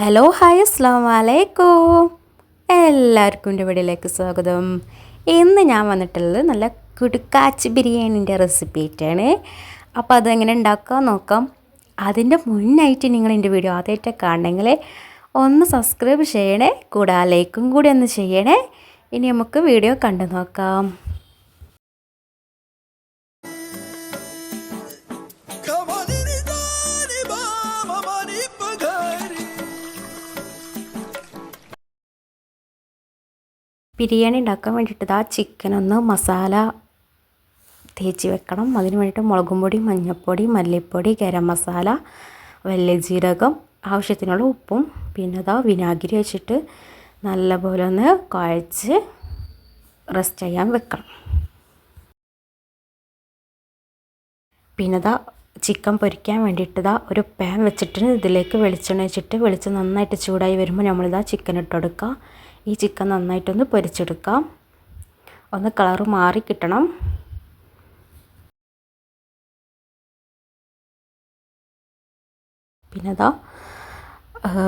Hello hi അസ്ലാം വലൈക്കും എല്ലാവർക്കും എന്റെ വീടിലേക്ക് സ്വാഗതം. ഇന്ന് ഞാൻ വന്നിട്ടുള്ളത് നല്ല കുടുക്കാച്ച് ബിരിയാണിന്റെ റെസിപ്പി ആയിട്ടാണ് അപ്പോൾ അതെങ്ങനെ ഉണ്ടാക്കാൻ നോക്കാം. അതിന്റെ മുന്നായിട്ട് നിങ്ങൾ എന്റെ വീഡിയോ ആദ്യമായിട്ട് കാണണമെങ്കിൽ ഒന്ന് സബ്സ്ക്രൈബ് ചെയ്യണേ കൂടെ ലൈക്കും കൂടി ഒന്ന് ചെയ്യണേ. ഇനി നമുക്ക് വീഡിയോ കണ്ടു നോക്കാം. ബിരിയാണി ഉണ്ടാക്കാൻ വേണ്ടിയിട്ട് ആ ചിക്കൻ ഒന്ന് മസാല തേച്ച് വെക്കണം. അതിന് വേണ്ടിയിട്ട് മുളകും പൊടി മഞ്ഞൾപ്പൊടി മല്ലിപ്പൊടി ഗരം മസാല വലിയ ജീരകം ആവശ്യത്തിനുള്ള ഉപ്പും പിന്നെ അതാ വിനാഗിരി വെച്ചിട്ട് നല്ലപോലെ ഒന്ന് കുഴച്ച് റെസ്റ്റ് ചെയ്യാൻ വെക്കണം. പിന്നെ ഇതാ ചിക്കൻ പൊരിക്കാൻ വേണ്ടിയിട്ട് ഇതാ ഒരു പാൻ വെച്ചിട്ട് ഇതിലേക്ക് വെളിച്ചെണ്ണ വെച്ചിട്ട് വെളിച്ചം നന്നായിട്ട് ചൂടായി വരുമ്പോൾ നമ്മളിതാ ചിക്കൻ ഇട്ട് ഈ ചിക്കൻ നന്നായിട്ടൊന്ന് പൊരിച്ചെടുക്കാം. ഒന്ന് കളറ് മാറി കിട്ടണം. പിന്നെ ഇതാ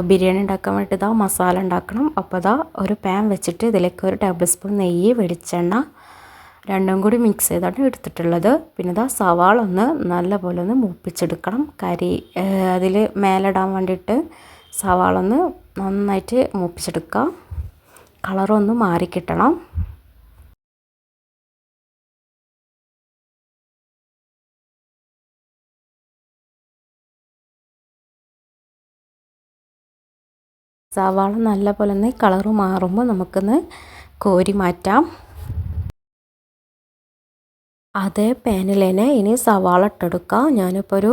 ബിരിയാണി ഉണ്ടാക്കാൻ വേണ്ടിയിട്ട് ഇതാ മസാല ഉണ്ടാക്കണം. അപ്പോൾ ഇതാ ഒരു പാൻ വെച്ചിട്ട് ഇതിലേക്ക് ഒരു ടേബിൾ സ്പൂൺ നെയ്യ് വെളിച്ചെണ്ണ രണ്ടും കൂടി മിക്സ് ചെയ്താണ് എടുത്തിട്ടുള്ളത്. പിന്നെ ഇതാ സവാള ഒന്ന് നല്ല പോലെ ഒന്ന് മൂപ്പിച്ചെടുക്കണം. കരി അതിൽ മേലിടാൻ വേണ്ടിയിട്ട് സവാള ഒന്ന് നന്നായിട്ട് മൂപ്പിച്ചെടുക്കുക കളറൊന്ന് മാറിക്കിട്ടണം സവാള നല്ല പോലെ ഒന്ന് കളറ് മാറുമ്പോൾ നമുക്കൊന്ന് കോരി മാറ്റാം. അതേ പാനിൽ തന്നെ ഇനി സവാള ഇട്ടെടുക്കാം. ഞാനിപ്പോൾ ഒരു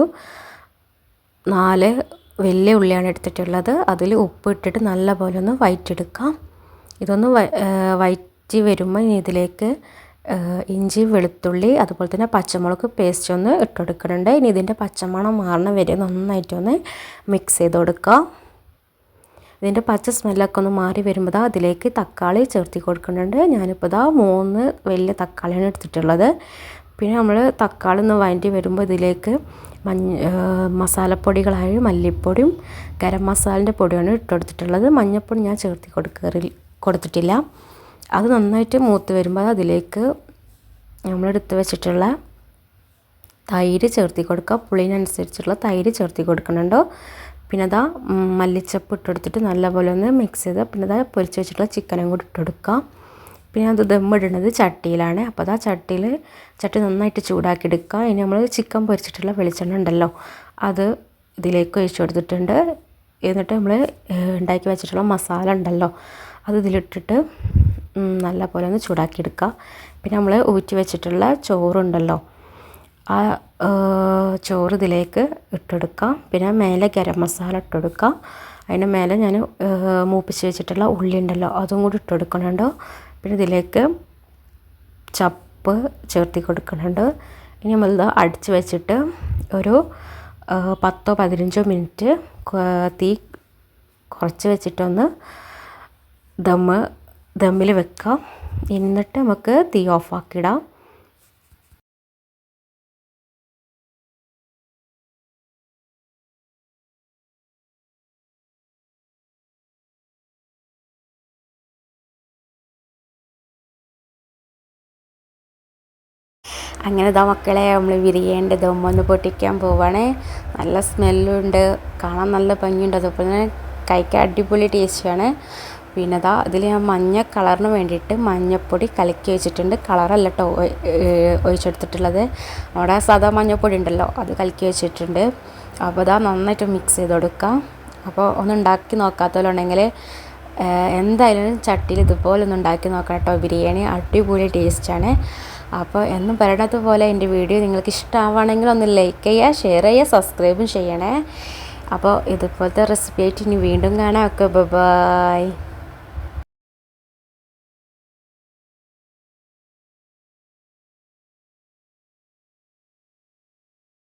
നാല് വലിയ ഉള്ളിയാണ് എടുത്തിട്ടുള്ളത്. അതിൽ ഉപ്പ് ഇട്ടിട്ട് നല്ല പോലെ ഒന്ന് വയറ്റെടുക്കാം ഇതൊന്ന് വയറ്റി വരുമ്പോൾ ഇനി ഇതിലേക്ക് ഇഞ്ചി വെളുത്തുള്ളി അതുപോലെ തന്നെ പച്ചമുളക് പേസ്റ്റ് ഒന്ന് ഇട്ടെടുക്കുന്നുണ്ട്. ഇനി ഇതിന്റെ പച്ചമണം മാറണ വരെ നന്നായിട്ടൊന്ന് മിക്സ് ചെയ്ത് കൊടുക്കുക ഇതിന്റെ പച്ച സ്മെല്ലൊക്കെ ഒന്ന് മാറി വരുമ്പോൾ ദാ അതിലേക്ക് തക്കാളി ചേർത്തി കൊടുക്കുന്നുണ്ട്. ഞാനിപ്പോൾ ദാ മൂന്ന് വലിയ തക്കാളിയാണ് എടുത്തിട്ടുള്ളത്. പിന്നെ നമ്മൾ തക്കാളി ഒന്ന് വഴറ്റി വരുമ്പോൾ ഇതിലേക്ക് മഞ്ഞ മസാലപ്പൊടികളായ മല്ലിപ്പൊടിയും ഗരം മസാലന്റെ പൊടിയാണ് ഇട്ടെടുത്തിട്ടുള്ളത്. മഞ്ഞൾപ്പൊടി ഞാൻ ചേർത്തി കൊടുക്കാറി കൊടുത്തിട്ടില്ല. അത് നന്നായിട്ട് മൂത്ത് വരുമ്പോൾ അതിലേക്ക് നമ്മളെടുത്ത് വെച്ചിട്ടുള്ള തൈര് ചേർത്തി കൊടുക്കുക. പുളിനനുസരിച്ചുള്ള തൈര് ചേർത്തി കൊടുക്കുന്നുണ്ടോ. പിന്നെ അതാ മല്ലിച്ചപ്പ് ഇട്ടെടുത്തിട്ട് നല്ലപോലെ ഒന്ന് മിക്സ് ചെയ്ത് പിന്നെ അതാ പൊരിച്ച് വെച്ചിട്ടുള്ള ചിക്കനും കൂടി ഇട്ടെടുക്കുക പിന്നെ അത് ദമ്മിടുന്നത് ചട്ടിയിലാണ്. അപ്പോൾ അതാ ചട്ടിയിൽ ചട്ടി നന്നായിട്ട് ചൂടാക്കി എടുക്കുക. ഇനി നമ്മൾ ചിക്കൻ പൊരിച്ചിട്ടുള്ള വെളിച്ചെണ്ണ ഉണ്ടല്ലോ അത് ഇതിലേക്ക് ഒഴിച്ചു കൊടുത്തിട്ടുണ്ട്. എന്നിട്ട് നമ്മൾ ഉണ്ടാക്കി വെച്ചിട്ടുള്ള മസാല ഉണ്ടല്ലോ അത് ഇതിലിട്ടിട്ട് നല്ല പോലെ ഒന്ന് ചൂടാക്കിയെടുക്കുക. പിന്നെ നമ്മൾ ഊറ്റി വെച്ചിട്ടുള്ള ചോറുണ്ടല്ലോ ആ ചോറ് ഇതിലേക്ക് ഇട്ടെടുക്കാം പിന്നെ മേലെ ഗരം മസാല ഇട്ടെടുക്കാം അതിന് മേലെ ഞാൻ മൂപ്പിച്ച് വെച്ചിട്ടുള്ള ഉള്ളി ഉണ്ടല്ലോ അതും കൂടി ഇട്ടെടുക്കുന്നുണ്ട്. പിന്നെ ഇതിലേക്ക് ചപ്പ് ചേർത്തി കൊടുക്കുന്നുണ്ട്. ഇനി നമ്മളിത് അടിച്ച് വെച്ചിട്ട് ഒരു പത്തോ പതിനഞ്ചോ മിനിറ്റ് തീ കുറച്ച് വെച്ചിട്ടൊന്ന് ദമ്മ് ദമ്മിൽ വെക്കാം. എന്നിട്ട് നമുക്ക് തീ ഓഫാക്കിടാം. അങ്ങനെ ദാ മക്കളെ നമ്മൾ വിരിയേണ്ട ദമ്മൊന്ന് പൊട്ടിക്കാൻ പോവാണ്. നല്ല സ്മെല്ലുണ്ട് കാണാൻ നല്ല ഭംഗിയുണ്ട്. അതുപോലെ തന്നെ കഴിക്കാൻ അടിപൊളി ടേസ്റ്റാണ് പിന്നെ ദാ ഇതിൽ ഞാൻ മഞ്ഞ കളറിന് വേണ്ടിയിട്ട് മഞ്ഞപ്പൊടി കലക്കി വെച്ചിട്ടുണ്ട്. കളറല്ല കേട്ടോ ഒഴിച്ചെടുത്തിട്ടുള്ളത്. അവിടെ സാധാ മഞ്ഞപ്പൊടി ഉണ്ടല്ലോ അത് കലക്കി വെച്ചിട്ടുണ്ട്. അപ്പോൾ അതാ നന്നായിട്ട് മിക്സ് ചെയ്ത് കൊടുക്കാം അപ്പോൾ ഒന്ന് ഉണ്ടാക്കി നോക്കാത്തവരുണ്ടെങ്കിൽ എന്തായാലും ചട്ടിയിൽ ഇതുപോലെ ഒന്ന് ഉണ്ടാക്കി നോക്കണം കേട്ടോ ബിരിയാണി അടിപൊളി ടേസ്റ്റാണ് അപ്പോൾ എന്നും പറയണത് പോലെ എന്റെ വീഡിയോ നിങ്ങൾക്ക് ഇഷ്ടമാവുകയാണെങ്കിൽ ഒന്ന് ലൈക്ക് ചെയ്യുക ഷെയർ ചെയ്യുക സബ്സ്ക്രൈബും ചെയ്യണേ. അപ്പോൾ ഇതുപോലത്തെ റെസിപ്പി ആയിട്ട് ഇനി വീണ്ടും കാണാം. ഒക്കെ ബൈ